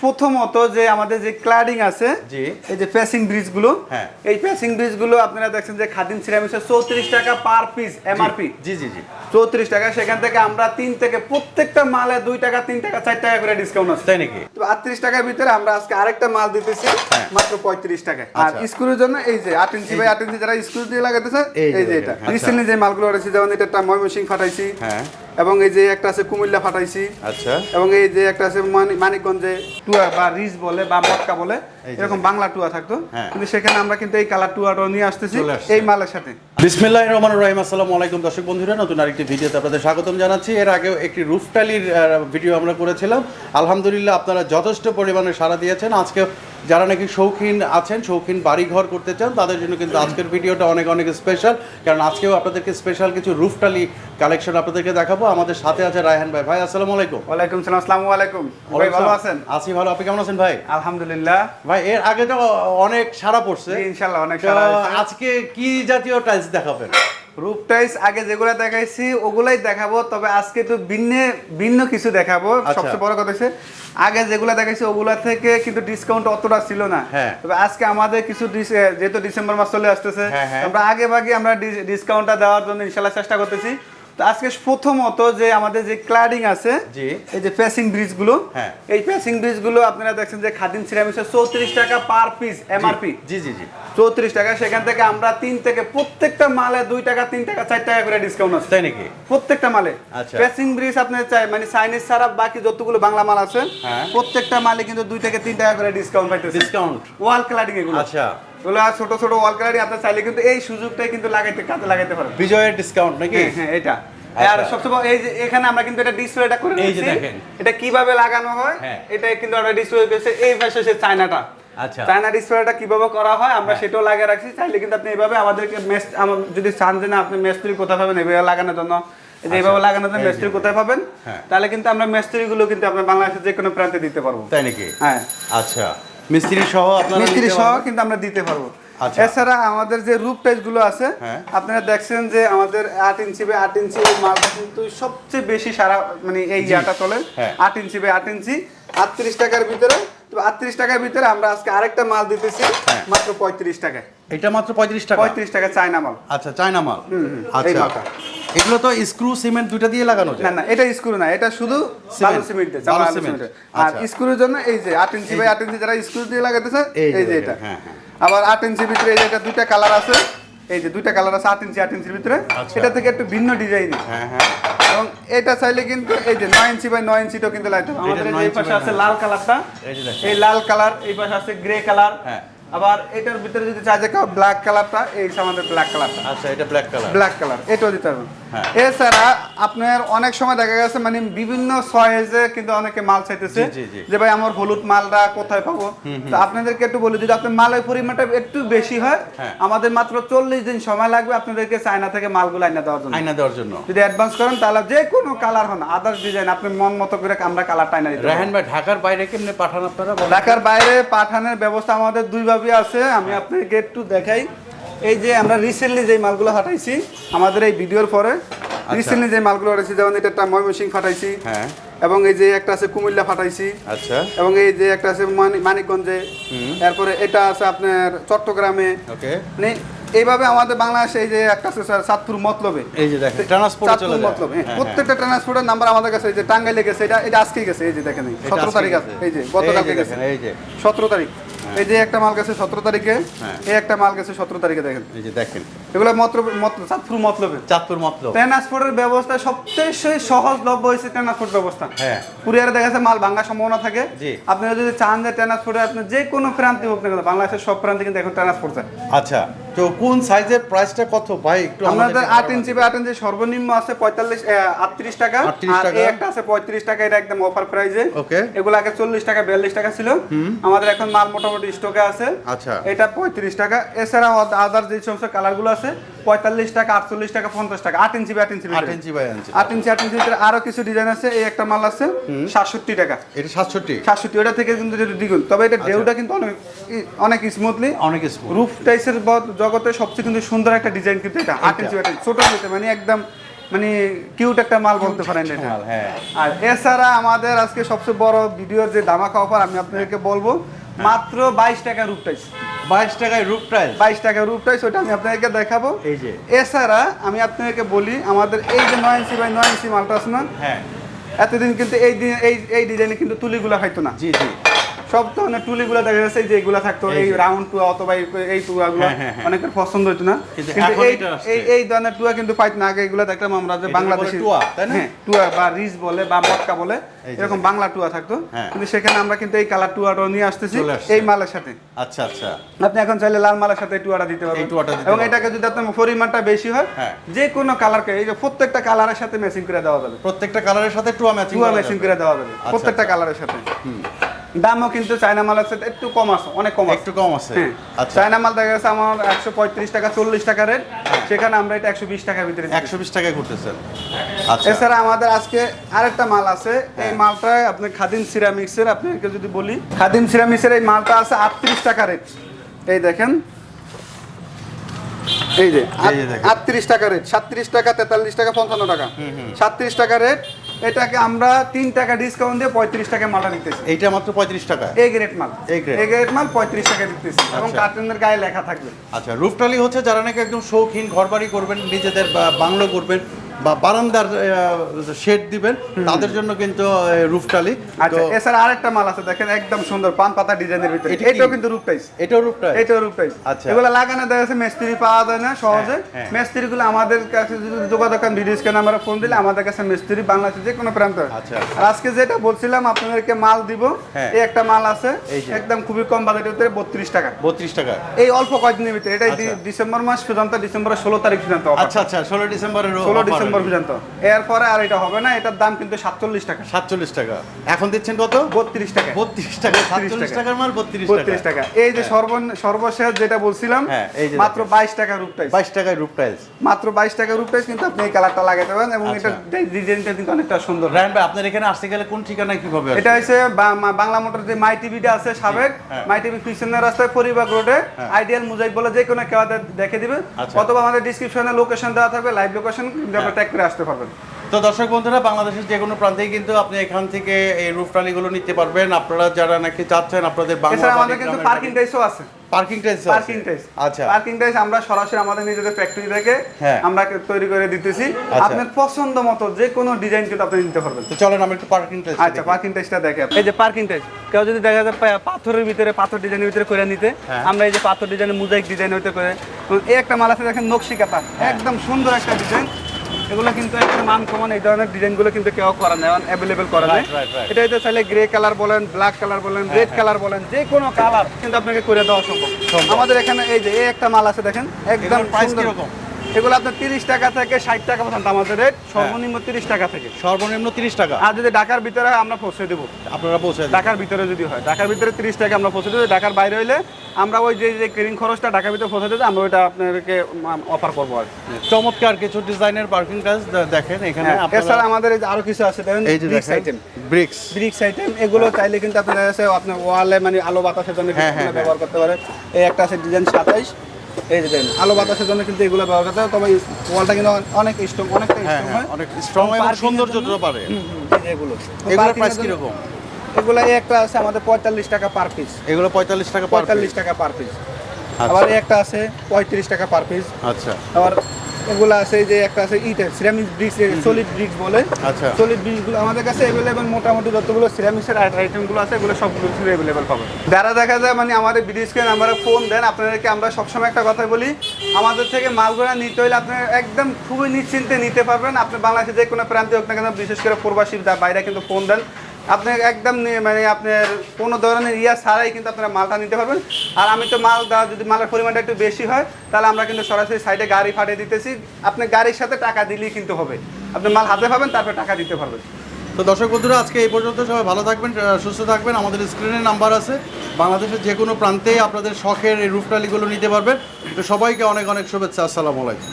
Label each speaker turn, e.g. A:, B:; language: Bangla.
A: প্রথমত যে আমাদের যে ক্লাডিং আছে এই যে প্যাসিং ব্রিজগুলো
B: হ্যাঁ।
A: এই প্যাসিং ব্রিজগুলো আপনারা দেখছেন যে খাদিম সিরামিক্সের চৌত্রিশ টাকা পার পিস এমআরপি
B: জি জি জি।
A: চৌত্রিশ টাকা সেখান থেকে আমরা তিন থেকে প্রত্যেকটা মালে দুই টাকা তিন টাকা চার টাকা করে ডিসকাউন্ট আছে।
B: তাই নাকি?
A: তো আটত্রিশ টাকার ভিতরে আমরা আজকে আরেকটা মাল দিতেছি
B: হ্যাঁ।
A: মাত্র পঁয়ত্রিশ টাকায়। আর
B: আচ্ছা।
A: স্ক্রুর জন্য এই যে আট ইঞ্চি বাই আট ইঞ্চি যারা স্কুল দিয়ে লাগাতেছে
B: এই যে
A: এটা।
B: আচ্ছা।
A: রিসেন্টলি যে মালগুলো রয়েছে যেমন এটা একটা ময়মনসিং ফাটাইছি।
B: হ্যাঁ।
A: এবং এই যে একটা আছে কুমিল্লা ফাটাইছি।
B: আচ্ছা।
A: এবং এই যে একটা আছে মানিকগঞ্জে টুয়া বা রিজ বলে বা মটকা বলে এরকম বাংলা টুয়া থাকতো।
B: হ্যাঁ।
A: কিন্তু সেখানে আমরা কিন্তু এই কালার টুয়াটাও নিয়ে আসতেছি এই মালের সাথে।
B: বিসমিল্লাহ রহমান রহিম আসসালামু আলাইকুম। দর্শক বন্ধুরা নতুন আরেকটি ভিডিওতে আপনাদের স্বাগতম জানাচ্ছি। এর আগেও একটি রুফটালির ভিডিও আমরা করেছিলাম। আলহামদুলিল্লাহ আপনারা যথেষ্ট পরিমাণে সাড়া দিয়েছেন। আজকে যারা নাকি শৌখিন আছেন শৌখিন বাড়ি ঘর করতে চান তাদের জন্য কিন্তু আজকের ভিডিওটা অনেক অনেক স্পেশাল কারণ আজকেও আপনাদেরকে স্পেশাল কিছু রুফটালি কালেকশন আপনাদেরকে দেখাবো। আমাদের সাথে আছে রায়হান ভাই। ভাই আসসালামু আলাইকুম।
A: ওয়ালাইকুম সালাম আসসালামু আলাইকুম। ভাই ভালো আছেন?
B: আছি ভালো। আপনি কেমন আছেন ভাই?
A: আলহামদুলিল্লাহ।
B: ভাই এর আগে তো অনেক সাড়া পড়ছে।
A: ইনশাআল্লাহ অনেক সারা
B: আজকে কি জাতীয় টাইলস দেখাবেন?
A: রূপ আগে যেগুলো দেখাইছি ওগুলাই দেখাবো তবে আজকে তো ভিন্ন ভিন্ন কিছু দেখাবো
B: আচ্ছা।
A: সবচেয়ে বড় কথা হচ্ছে আগে যেগুলো দেখাইছি ওগুলা থেকে কিন্তু ডিসকাউন্ট অতটা ছিল না
B: হ্যাঁ।
A: তবে আজকে আমাদের কিছু ডিস- যেহেতু ডিসেম্বর মাস চলে আসতেছে
B: হ্যাঁ, হ্যাঁ।
A: আমরা আগে ভাগে আমরা ডিসকাউন্টটা দেওয়ার জন্য ইনশাল্লাহ চেষ্টা করতেছি তো আজকে প্রথমত যে আমাদের যে ক্লাডিং আছে
B: জি।
A: এই যে প্যাসিং ব্রিজগুলো
B: হ্যাঁ।
A: এই প্যাসিং ব্রিজগুলো আপনারা দেখছেন যে খাদিম সিরামিক্সের চৌত্রিশ টাকা পার পিস এমআরপি
B: জি জি জি।
A: চৌত্রিশ টাকা সেখান থেকে আমরা তিন থেকে প্রত্যেকটা মালে দুই টাকা তিন টাকা চার টাকা করে ডিসকাউন্ট আছে।
B: তাই নাকি?
A: প্রত্যেকটা মালে।
B: আচ্ছা।
A: প্যাসিং ব্রিজ আপনি চাই মানে চাইনিজ ছাড়া বাকি যতগুলো বাংলা মাল আছে
B: হ্যাঁ।
A: প্রত্যেকটা মালে কিন্তু দুই থেকে তিন টাকা করে ডিসকাউন্ট পাইতেছে।
B: ডিসকাউন্ট
A: ওয়াল ক্লাডিং এগুলো।
B: আচ্ছা।
A: এগুলো ছোট ছোট ওয়াল ক্লাডিং আপনি চাইলে কিন্তু এই সুযোগটাই কিন্তু লাগাইতে কাজে লাগাইতে পারেন
B: বিজয়ের ডিসকাউন্ট নাকি
A: হ্যাঁ হ্যাঁ এটা
B: আচ্ছা।
A: আর সবচেয়ে এই যে এখানে আমরা কিন্তু এটা ডিসপ্লেটা করে
B: এই যে দেখেন।
A: এটা কীভাবে লাগানো হয়
B: হ্যাঁ।
A: এটা কিন্তু আমরা ডিসপ্লে করেছি এই পাশে সে চায়নাটা
B: আচ্ছা।
A: চায়না ডিসপ্লেটা কীভাবে করা হয় আমরা সেটাও লাগিয়ে রাখছি চাইলে কিন্তু আপনি এইভাবে আমাদেরকে মেস যদি চান যে না আপনি মেস্ত্রি কোথায় পাবেন এইভাবে লাগানোর জন্য এই যে এইভাবে লাগানোর জন্য
B: আচ্ছা। যে।
A: মেস্ত্রি কোথায় পাবেন
B: হ্যাঁ।
A: তাহলে কিন্তু আমরা মেস্ত্রিগুলো কিন্তু আপনার বাংলাদেশের যে কোনো প্রান্তে দিতে পারব
B: তাই নাকি
A: হ্যাঁ
B: আচ্ছা মিস্ত্রি সহ আপনারা
A: মিস্ত্রি সহ কিন্তু আমরা দিতে পারব
B: আচ্ছা।
A: এছাড়া আমাদের যে রূপগুলো আছে
B: হ্যাঁ।
A: আপনারা দেখছেন যে আমাদের আট ইঞ্চি বাই আট ইঞ্চি মালটা কিন্তু সবচেয়ে বেশি সারা মানে এই ইয়াটা চলে
B: হ্যাঁ।
A: আট ইঞ্চি বাই আট ইঞ্চি আটত্রিশ টাকার ভিতরে তো আটত্রিশ টাকার ভিতরে আমরা আজকে আরেকটা মাল দিতেছি
B: হ্যাঁ।
A: মাত্র পঁয়ত্রিশ টাকায়
B: এটা মাত্র পঁয়ত্রিশ টাকা।
A: পঁয়ত্রিশ টাকা চায়না মাল।
B: আচ্ছা চায়না মাল। আচ্ছা। এগুলো তো স্ক্রু সিমেন্ট দুইটা দিয়ে লাগানো
A: না
B: যায়?
A: না এটা স্ক্রু না এটা শুধু বালু সিমেন্ট
B: বালু সিমেন্ট।
A: আর
B: আচ্ছা।
A: স্ক্রুর জন্য এই যে আট ইঞ্চি বাই আট ইঞ্চি যারা স্ক্রু দিয়ে লাগাইতেছে
B: এই যে
A: এটা।
B: হ্যাঁ, হ্যাঁ।
A: আবার আট ইঞ্চির ভিতরে এই যে এটা দুইটা কালার আছে এই যে দুইটা কালার আছে আট ইঞ্চি আট ইঞ্চির ভিতরে।
B: আচ্ছা।
A: এটা থেকে একটু ভিন্ন ডিজাইন।
B: হ্যাঁ হ্যাঁ।
A: এবং এটা চাইলে কিন্তু এই যে নয় ইঞ্চি বাই নয় ইঞ্চিটাও কিন্তু লাগবে আমাদের এই যে
B: 9
A: এই
B: ইঞ্চি
A: পাশে আছে লাল কালারটা।
B: এই যে দেখেন।
A: এই লাল কালার এই পাশে আছে গ্রে কালার।
B: হ্যাঁ।
A: আবার এটার ভিতরে যদি চাই যে ব্ল্যাক কালারটা এই আমাদের ব্ল্যাক কালারটা
B: আচ্ছা এটা ব্ল্যাক কালার
A: ব্ল্যাক কালার এটাও দিতে পারবেন। এছাড়া আপনার অনেক সময় দেখা গেছে মানে বিভিন্ন সয়েজে কিন্তু অনেকে মাল চাইতেছে। যে ভাই আমার হলুদ মালটা কোথায় পাবো? তো আপনাদেরকে একটু বলি যদি আপনার মালের পরিমাণটা একটু বেশি হয়।
B: হ্যাঁ।
A: আমাদের মাত্র চল্লিশ দিন সময় লাগবে আপনাদেরকে চায়না থেকে মালগুলো আইনা দেওয়ার জন্য।
B: আয়না দেওয়ার জন্য।
A: যদি অ্যাডভান্স করেন তাহলে যে কোনো কালার হন আদার্স ডিজাইন আপনি মন মতো করে আমরা কালারটা আইনা দিতে।
B: রায়হান ভাই ঢাকার বাইরে কেমনে পাঠান আপনারা?
A: ঢাকার বাইরে পাঠানোর ব্যবস্থা আমাদের দুইভাবে আছে আমি আপনাকে একটু দেখাই। এই যে আমরা রিসেন্টলি যে মালগুলো ফাটাইছি আমাদের এই ভিডিওর পরে রিসেন্টলি যে মালগুলো ফাটাইছি যেমন এটা একটা ময়মনসিং ফাটাইছি
B: হ্যাঁ।
A: এবং এই যে একটা আছে কুমিল্লা ফাটাইছি
B: আচ্ছা।
A: এবং এই যে একটা আছে মানিকগঞ্জে তারপরে এটা আছে আপনার চট্টগ্রামে।
B: ওকে।
A: মানে এইভাবে আমাদের বাংলাদেশে এই যে একটা আছে স্যার সাতপুর মতলবে।
B: এই যে দেখেন ট্রান্সপোর্ট চলে
A: মতলব হ্যাঁ
B: হ্যাঁ,
A: প্রত্যেকটা ট্রান্সপোর্টের নাম্বার আমাদের কাছে এই যে টাঙ্গাইলে গেছে এটা এটা আজকেই গেছে এই যে দেখেন
B: এটা
A: সতেরো
B: আজকে
A: তারিখ আছে এই যে গতকালকে গেছে।
B: এই যে।
A: সতেরো তারিখ। এই যে একটা মাল গেছে সতেরো তারিখে
B: হ্যাঁ।
A: এই একটা মাল গেছে সতেরো তারিখে দেখেন
B: এই যে দেখেন
A: এগুলো মতলব মতলব চাঁদপুর মতলবে।
B: চাঁদপুর মতলব।
A: ট্রান্সপোর্টের ব্যবস্থা সবচেয়ে সহজলভ্য হয়েছে ট্রান্সপোর্ট ব্যবস্থা।
B: হ্যাঁ।
A: কুরিয়ারে দেখা যাচ্ছে মাল ভাঙার সম্ভাবনা থাকে।
B: জি।
A: আপনারা যদি চান যে ট্রান্সপোর্টে আপনি যে কোনো প্রান্তে হোক না কেন বাংলাদেশের সব প্রান্তে কিন্তু এখন ট্রান্সপোর্ট
B: আচ্ছা তো কোন সাইজের প্রাইসটা কত? ভাই একটু
A: আমাদের ইঞ্চি বা ইঞ্চি সর্বনিম্ন আছে পঁয়তাল্লিশ আটত্রিশ টাকা। আর এই একটা আছে পঁয়ত্রিশ টাকা এটা একদম অফার প্রাইজে
B: Okay.
A: এগুলো আগে চল্লিশ টাকা বিয়াল্লিশ টাকা ছিল। আমাদের এখন মাল মোটামুটি স্টকে আছে।
B: আচ্ছা।
A: এটা পঁয়ত্রিশ টাকা। এছাড়া আদার যে সমস্ত কালারগুলো আছে পঁয়তাল্লিশ টাকা আটচল্লিশ টাকা পঞ্চাশ টাকা আট ইঞ্চি আট ইঞ্চি
B: আট ইঞ্চি বাই
A: আট ইঞ্চি আট ইঞ্চি ভিতরে আরও কিছু ডিজাইন আছে এই একটা মাল আছে সাতষট্টি টাকা।
B: এটা সাতষট্টি।
A: সাতষট্টি ওটা থেকে কিন্তু যদি দ্বিগুণ। তবে এটা ডেউটা কিন্তু অনেক অনেক স্মুথলি
B: অনেক স্মুথ
A: রুফ টাইসের জগতে সবচেয়ে কিন্তু সুন্দর একটা ডিজাইন কিন্তু এটা আট ইঞ্চি আট ইঞ্চি ছোট হইতে মানে একদম মানে কিউট একটা মাল বলতে পারেন এটা।
B: হ্যাঁ।
A: আর এছাড়া আমাদের আজকে সবচেয়ে বড় ভিডিওর যে ধামাকা অফার আমি আপনাদেরকে বলব মাত্র বাইশ টাকা রূপ টাইস
B: বাইশ টাকায় রূপ প্রাইস
A: বাইশ টাকা রূপ টাইস ওটা আমি আপনাদেরকে দেখাবো।
B: এই যে।
A: এছাড়া আমি আপনাদেরকে বলি আমাদের এই যে নয় ইঞ্চি বাই নয় ইঞ্চি মালটা আছে না
B: হ্যাঁ।
A: এতদিন কিন্তু এই দিন এই এই ডিজাইনে কিন্তু তুলিগুলো হয়তো না।
B: জি জি।
A: সব ধরনের টুলিগুলো দেখা যাচ্ছে যে এগুলো থাকতো
B: এই
A: রাউন্ড টুয়া অথবা এই- টুয়াগুলো
B: হ্যাঁ, হ্যাঁ, হ্যাঁ।
A: অনেকের পছন্দ হতো না।
B: কিন্তু
A: এই এই ধরনের টুয়া কিন্তু পাইত না আগে এগুলো আমরা যে বাংলাদেশি
B: টুয়া, তাই না?
A: টুয়া বা রিজ বলে বা মটকা বলে এরকম বাংলা টুয়া থাকতো। কিন্তু সেখানে আমরা কিন্তু এই কালার টুয়াটা নিয়ে আসতেছি এই মালের সাথে।
B: আচ্ছা আচ্ছা।
A: আপনি এখন চাইলে লাল মালের সাথে টুয়াটা দিতে পারবেন। এবং এটাকে যদি আপনার পরিমাণটা বেশি হয়। যে কোনো কালারকে এই যে প্রত্যেকটা কালারের সাথে ম্যাচিং করে দেওয়া যাবে।
B: প্রত্যেকটা কালারের সাথে টুয়া ম্যাচিং
A: টুয়া ম্যাচিং করে দেওয়া যাবে
B: আচ্ছা,
A: প্রত্যেকটা কালারের সাথে। দামও কিন্তু চায়না মালের সাথে একটু কম আছে অনেক কম
B: একটু কম আছে?
A: হ্যাঁ।
B: আচ্ছা।
A: চায়না মাল দেখা গেছে আমার একশো পঁয়ত্রিশ টাকা চল্লিশ টাকা রেট। সেখানে আমরা এটা একশো বিশ টাকার ভিতরে।
B: একশো বিশ টাকায় করতেছেন আচ্ছা।
A: এছাড়া আমাদের আজকে আরেকটা মাল আছে। এই মালটা আপনি খাদিম সিরামিক্সের আপনাকে যদি বলি খাদিম সিরামিক্সের এই মালটা আছে আটত্রিশ টাকা রেট। এই দেখেন। এই যে। আটত্রিশ টাকা রেট সাতত্রিশ টাকা তেতাল্লিশ টাকা পঞ্চান্ন টাকা। সাতত্রিশ টাকা রেট এটাকে আমরা তিন টাকা ডিসকাউন্ট দিয়ে পঁয়ত্রিশ টাকা মালটা নিতেছি।
B: এইটা মাত্র পঁয়ত্রিশ টাকা?
A: এ গ্রেড মাল। এ গ্রেড মাল পঁয়ত্রিশ টাকা দিতেছি এবং
B: আচ্ছা।
A: কার্টুনের গায়ে লেখা থাকবে।
B: আচ্ছা রুফটালি হচ্ছে যারা নাকি একদম শৌখিন ঘরবাড়ি করবেন নিজেদের বাংলো করবেন বা বারান্দার শেড দিবেন তাদের জন্য কিন্তু রুফটালি
A: আচ্ছা এছাড়া আরেকটা মাল আছে দেখেন একদম সুন্দর পান পাতা ডিজাইনের ভিতরে। এটাও কিন্তু রূপ টাইস
B: এটাও রুফটাই
A: এটাও রূপ টাইস
B: আচ্ছা।
A: এগুলো লাগানো দেখা যাচ্ছে মিস্ত্রি পাওয়া যায় না সহজে।
B: হ্যাঁ, হ্যাঁ।
A: মিস্ত্রি গুলো আমাদের কাছে যদি যোগাযোগ করেন ভিডিও স্ক্যান আমরা ফোন দিলে আমাদের কাছে মিস্ত্রি বাংলাদেশে যে কোনো প্রান্ত।
B: আচ্ছা।
A: আর আজকে যেটা বলছিলাম আপনাদেরকে মাল দিব।
B: হ্যাঁ।
A: এই একটা মাল আছে একদম খুবই কম বাজেটের ভিতরে বত্রিশ টাকা।
B: বত্রিশ টাকা।
A: এই অল্প কয়েকদিনের ভিতরে এটা
B: আচ্ছা।
A: ডিসেম্বর মাস পর্যন্ত ডিসেম্বরের ষোলো তারিখ পর্যন্ত
B: আচ্ছা আচ্ছা ষোলো ডিসেম্বরের
A: ষোলো ডিসেম্বর পর্যন্ত। এরপরে আর এটা হবে না এটার দাম কিন্তু সাতচল্লিশ টাকা।
B: সাতচল্লিশ টাকা। এখন দিচ্ছেন কত?
A: বত্রিশ টাকা।
B: বত্রিশ টাকা
A: 32
B: সাতচল্লিশ টাকার মাল বত্রিশ
A: বত্রিশ
B: টাকা।
A: এই যে সর্বন- সর্বশেষ যেটা বলছিলাম
B: হ্যাঁ, এই
A: মাত্র বাইশ টাকা রূপ টাইস
B: বাইশ টাকায় রুফ টাইলস
A: মাত্র বাইশ টাকা রূপ টাইস কিন্তু আপনি এই কালারটা লাগাতে পারেন এবং
B: আচ্ছা।
A: এটা ডিজাইনটা কিন্তু অনেকটা সুন্দর।
B: রায়ন ভাই আপনার এখানে আসতে গেলে কোন ঠিকানায় কীভাবে আসবে?
A: এটা হচ্ছে বাংলা মোটর যে মাই টিভিটা আছে সাবেক
B: হ্যাঁ।
A: মাই টিভি পিছনের রাস্তায় পরিবার রোডে আইডিয়াল মুজাইক বলে যে কোনো কেউ দেখে দিবে
B: আচ্ছা।
A: অথবা আমাদের ডিসক্রিপশনে লোকেশন দেওয়া থাকবে লাইভ লোকেশন ট্যাগ করে আসতে পারবেন।
B: তো দর্শক বন্ধুরা বাংলাদেশের যে কোনো প্রান্তেই কিন্তু আপনি এখান থেকে এই রুফ টালিগুলো নিতে পারবেন। আপনারা যারা নাকি চাচ্ছেন আপনাদের
A: এছাড়া আমাদের কিন্তু পার্কিং টাইসও আছে।
B: পার্কিং টাইলস
A: পার্কিং টাইস
B: আচ্ছা।
A: পার্কিং টাইস আমরা সরাসরি আমাদের নিজেদের ফ্যাক্টরি থেকে
B: হ্যাঁ।
A: আমরা তৈরি করে দিতেছি।
B: আচ্ছা।
A: আপনার পছন্দ মতো যে কোনো ডিজাইন কিন্তু আপনি নিতে পারবেন।
B: তো চলেন আমরা একটু পার্কিং টাইলস
A: আচ্ছা পার্কিং টাইসটা দেখে এই যে পার্কিং টাইস কেউ যদি দেখা যায় পাথরের ভিতরে পাথর ডিজাইনের ভিতরে করে নিতে
B: হ্যাঁ।
A: আমরা এই যে পাথর ডিজাইনের মুজাইক ডিজাইন হইতে করে এই একটা মাল আছে দেখেন নকশি কাতা
B: হ্যাঁ।
A: একদম সুন্দর একটা ডিজাইন এগুলো কিন্তু একটা মান কমান এই ধরনের ডিজাইনগুলো কিন্তু কেউ করা নেই অ্যাভেলেবেল করা নেই. এটা হয়তো চাইলে গ্রে কালার বলেন ব্ল্যাক কালার বলেন
B: হ্যাঁ,
A: রেড কালার বলেন যে কোনো কালার কিন্তু আপনাকে করে দেওয়া সম্ভব
B: সম্ভব।
A: আমাদের এখানে এই যে এই একটা মাল আছে দেখেন একদম প্রাইস
B: কীরকম?
A: এগুলো আপনার তিরিশ টাকা থেকে ষাট টাকা পর্যন্ত আমাদের রেট সর্বনিম্ন তিরিশ টাকা থেকে।
B: সর্বনিম্ন তিরিশ টাকা?
A: আর যদি ঢাকার ভিতরে হয়, আমরা পৌঁছে দেবো।
B: আপনারা পৌঁছে।
A: ঢাকার ভিতরে যদি হয়। ঢাকার ভিতরে তিরিশ টাকা আমরা পৌঁছে দেবো। ঢাকার বাইরে হইলে আমরা ওই যে যে ক্রিং খরচটা ঢাকার ভিতরে পৌঁছে দেবো আমরা ওইটা আপনাদেরকে অফার করব আর কি।
B: চমৎকার কিছু ডিজাইনের পার্কিং টাইলস দেখেন এখানে
A: হ্যাঁ, এছাড়া আমাদের এই যে আরও কিছু আছে দেখেন
B: এই যে
A: bricks item
B: bricks
A: bricks item এগুলো চাইলে কিন্তু আপনার আছে আপনার ওয়ালে মানে আলো বাতাসের জন্য
B: হ্যাঁ, হ্যাঁ,
A: ব্যবহার করতে পারে। এই একটা আছে ডিজাইন সাতাইশ। এই যে দেখেন আলো বাতাসের জন্য কিন্তু এগুলো ব্যবহার করতে হয় তবে ওয়ালটা কিন্তু অনেক স্ট্রং অনেকটা
B: হ্যাঁ
A: স্ট্রং
B: হ্যাঁ
A: হয়।
B: অনেক স্ট্রং এবং
A: Parking এর
B: সৌন্দর্য
A: জন্য-
B: তো পারে
A: এগুলো।
B: এগুলোর প্রাইস
A: জন্য- এগুলো একটা আছে আমাদের পঁয়তাল্লিশ টাকা পার পিস
B: এগুলো পঁয়তাল্লিশ টাকা
A: পঁয়তাল্লিশ টাকা পার পিস
B: আচ্ছা।
A: আবার একটা আছে পঁয়ত্রিশ টাকা পার পিস
B: আচ্ছা।
A: আবার এগুলো আছে যে একটা আছে সিরামিক ব্রিক্স সলিড ব্রিক্স বলে।
B: আচ্ছা।
A: সলিড ব্রিক্সগুলো আমাদের কাছে অ্যাভেলেবেল মোটামুটি যতগুলো সিরামিক্সের আইটেমগুলো আছে এগুলো সবগুলো অ্যাভেলেবেল পাবেন যারা দেখা যায় মানে আমাদের বিডিএসকে নাম্বারে ফোন দেন আপনাদেরকে আমরা সবসময় একটা কথা বলি আমাদের থেকে মালগুলো নিতে হলে আপনি একদম খুবই নিশ্চিন্তে নিতে পারবেন। আপনি বাংলাদেশে যে কোনো প্রান্তে হোক না কেন বিশেষ করে প্রবাসী বাইরে কিন্তু ফোন দেন। আপনি একদম মানে আপনার কোনো ধরনের ইয়া ছাড়াই কিন্তু আপনারা মালটা নিতে পারবেন। আর আমি তো মাল যদি মালের পরিমাণটা একটু বেশি হয়, তাহলে আমরা কিন্তু সরাসরি সাইডে গাড়ি ফাটিয়ে দিতেছি। আপনি গাড়ির সাথে টাকা দিলেই কিন্তু হবে। আপনি মাল হাতে পাবেন, তারপরে টাকা দিতে পারবেন।
B: তো দর্শক বন্ধুরা, আজকে এই পর্যন্ত সবাই ভালো থাকবেন সুস্থ থাকবেন। আমাদের স্ক্রিনে নাম্বার আছে। বাংলাদেশের যে কোনো প্রান্তে আপনাদের শখের এই রুফটালিগুলো নিতে পারবেন। তো সবাইকে অনেক অনেক শুভেচ্ছা। আসসালামু আলাইকুম।